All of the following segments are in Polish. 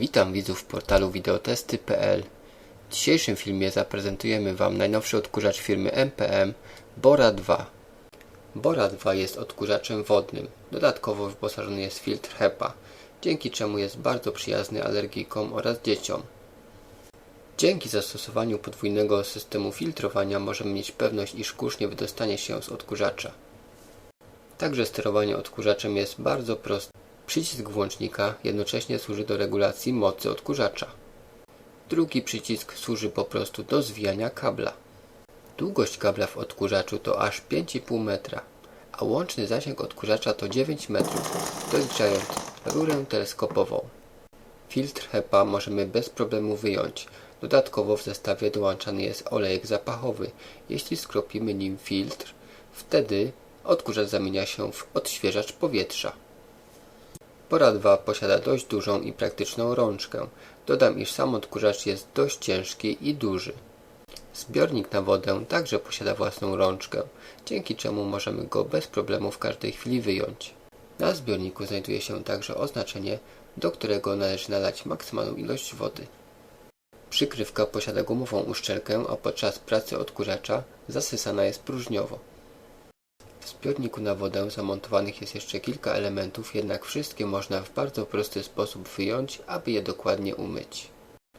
Witam widzów portalu wideotesty.pl. W dzisiejszym filmie zaprezentujemy Wam najnowszy odkurzacz firmy MPM Bora 2. Bora 2 jest odkurzaczem wodnym. Dodatkowo wyposażony jest w filtr HEPA, dzięki czemu jest bardzo przyjazny alergikom oraz dzieciom. Dzięki zastosowaniu podwójnego systemu filtrowania możemy mieć pewność, iż kurz nie wydostanie się z odkurzacza. Także sterowanie odkurzaczem jest bardzo proste. Przycisk włącznika jednocześnie służy do regulacji mocy odkurzacza. Drugi przycisk służy po prostu do zwijania kabla. Długość kabla w odkurzaczu to aż 5,5 metra, a łączny zasięg odkurzacza to 9 metrów, doliczając rurę teleskopową. Filtr HEPA możemy bez problemu wyjąć. Dodatkowo w zestawie dołączany jest olejek zapachowy. Jeśli skropimy nim filtr, wtedy odkurzacz zamienia się w odświeżacz powietrza. Bora 2 posiada dość dużą i praktyczną rączkę. Dodam, iż sam odkurzacz jest dość ciężki i duży. Zbiornik na wodę także posiada własną rączkę, dzięki czemu możemy go bez problemu w każdej chwili wyjąć. Na zbiorniku znajduje się także oznaczenie, do którego należy nalać maksymalną ilość wody. Przykrywka posiada gumową uszczelkę, a podczas pracy odkurzacza zasysana jest próżniowo. Zbiorniku na wodę zamontowanych jest jeszcze kilka elementów, jednak wszystkie można w bardzo prosty sposób wyjąć, aby je dokładnie umyć.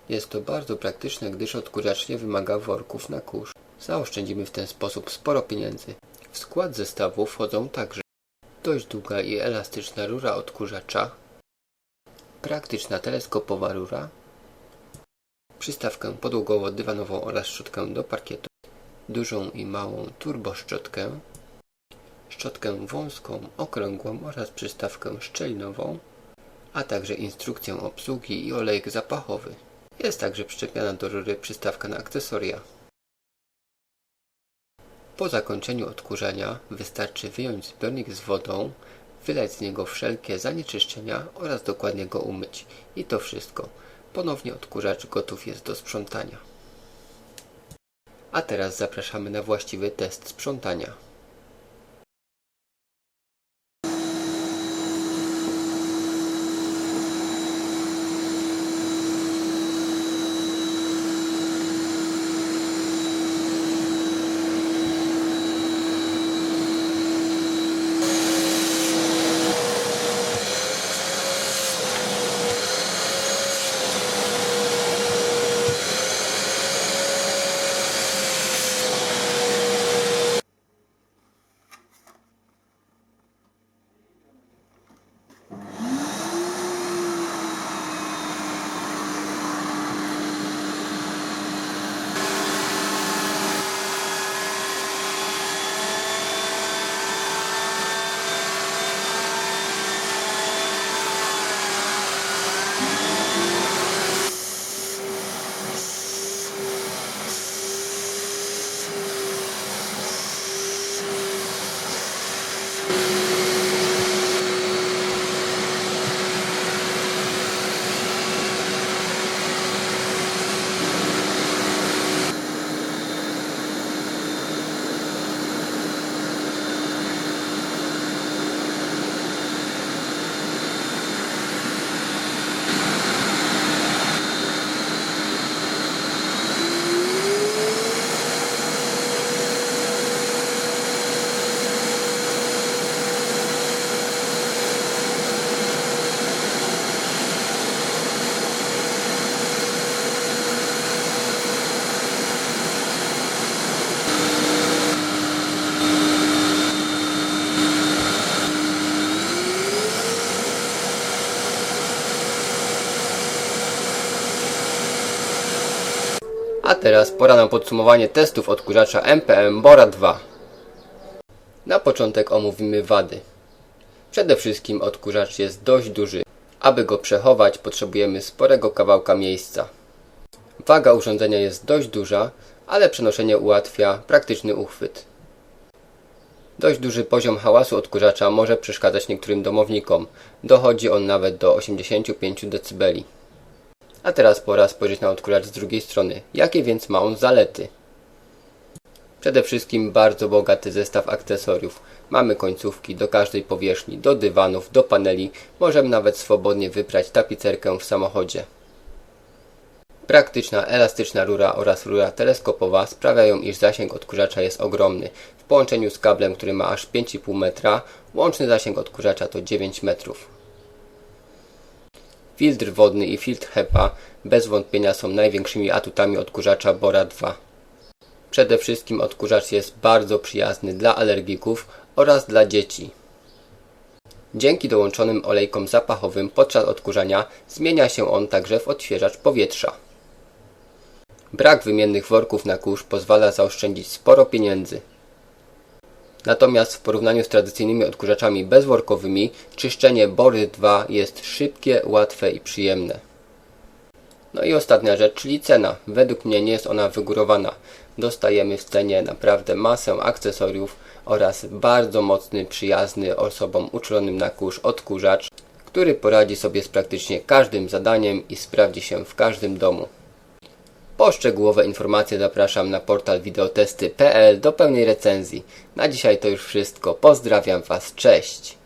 Jest to bardzo praktyczne, gdyż odkurzacz nie wymaga worków na kurz. Zaoszczędzimy w ten sposób sporo pieniędzy. W skład zestawu wchodzą także dość długa i elastyczna rura odkurzacza, praktyczna teleskopowa rura, przystawkę podłogowo-dywanową oraz szczotkę do parkietu, dużą i małą turboszczotkę, szczotkę wąską, okrągłą oraz przystawkę szczelinową, a także instrukcję obsługi i olejek zapachowy. Jest także przyczepiona do rury przystawka na akcesoria. Po zakończeniu odkurzania wystarczy wyjąć zbiornik z wodą, wylać z niego wszelkie zanieczyszczenia oraz dokładnie go umyć. I to wszystko. Ponownie odkurzacz gotów jest do sprzątania. A teraz zapraszamy na właściwy test sprzątania. A teraz pora na podsumowanie testów odkurzacza MPM Bora 2. Na początek omówimy wady. Przede wszystkim odkurzacz jest dość duży. Aby go przechować potrzebujemy sporego kawałka miejsca. Waga urządzenia jest dość duża, ale przenoszenie ułatwia praktyczny uchwyt. Dość duży poziom hałasu odkurzacza może przeszkadzać niektórym domownikom. Dochodzi on nawet do 85 dB. A teraz pora spojrzeć na odkurzacz z drugiej strony. Jakie więc ma on zalety? Przede wszystkim bardzo bogaty zestaw akcesoriów. Mamy końcówki do każdej powierzchni, do dywanów, do paneli. Możemy nawet swobodnie wyprać tapicerkę w samochodzie. Praktyczna, elastyczna rura oraz rura teleskopowa sprawiają, iż zasięg odkurzacza jest ogromny. W połączeniu z kablem, który ma aż 5,5 metra, łączny zasięg odkurzacza to 9 metrów. Filtr wodny i filtr HEPA bez wątpienia są największymi atutami odkurzacza Bora 2. Przede wszystkim odkurzacz jest bardzo przyjazny dla alergików oraz dla dzieci. Dzięki dołączonym olejkom zapachowym podczas odkurzania zmienia się on także w odświeżacz powietrza. Brak wymiennych worków na kurz pozwala zaoszczędzić sporo pieniędzy. Natomiast w porównaniu z tradycyjnymi odkurzaczami bezworkowymi, czyszczenie Bory 2 jest szybkie, łatwe i przyjemne. No i ostatnia rzecz, czyli cena. Według mnie nie jest ona wygórowana. Dostajemy w cenie naprawdę masę akcesoriów oraz bardzo mocny, przyjazny osobom uczulonym na kurz odkurzacz, który poradzi sobie z praktycznie każdym zadaniem i sprawdzi się w każdym domu. Po szczegółowe informacje zapraszam na portal wideotesty.pl do pełnej recenzji. Na dzisiaj to już wszystko. Pozdrawiam Was, cześć!